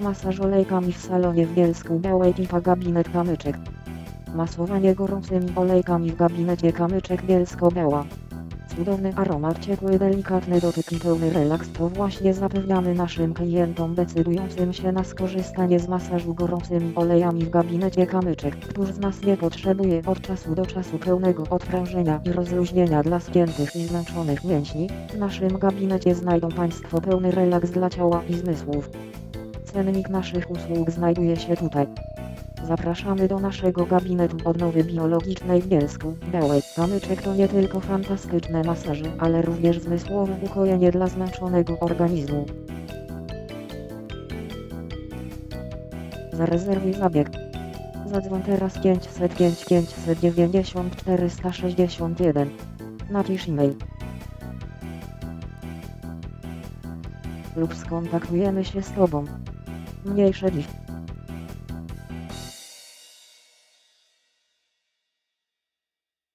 Masaż olejkami w salonie w Bielsku Białej Pipa Gabinet Kamyczek. Masowanie gorącymi olejkami w gabinecie Kamyczek Bielsko-Biała. Cudowny aromat, ciepły, delikatny dotyk i pełny relaks to właśnie zapewniamy naszym klientom decydującym się na skorzystanie z masażu gorącymi olejami w gabinecie Kamyczek. Któż z nas nie potrzebuje od czasu do czasu pełnego odprężenia i rozluźnienia dla spiętych i zmęczonych mięśni? W naszym gabinecie znajdą Państwo pełny relaks dla ciała i zmysłów. Cennik naszych usług znajduje się tutaj. Zapraszamy do naszego gabinetu odnowy biologicznej w Bielsku, Białej. Kamyczek to nie tylko fantastyczne masaże, ale również zmysłowe ukojenie dla zmęczonego organizmu. Zarezerwuj zabieg. Zadzwoń teraz 505 590 461. Napisz e-mail. Lub skontaktujemy się z Tobą. Mniejsze dziś.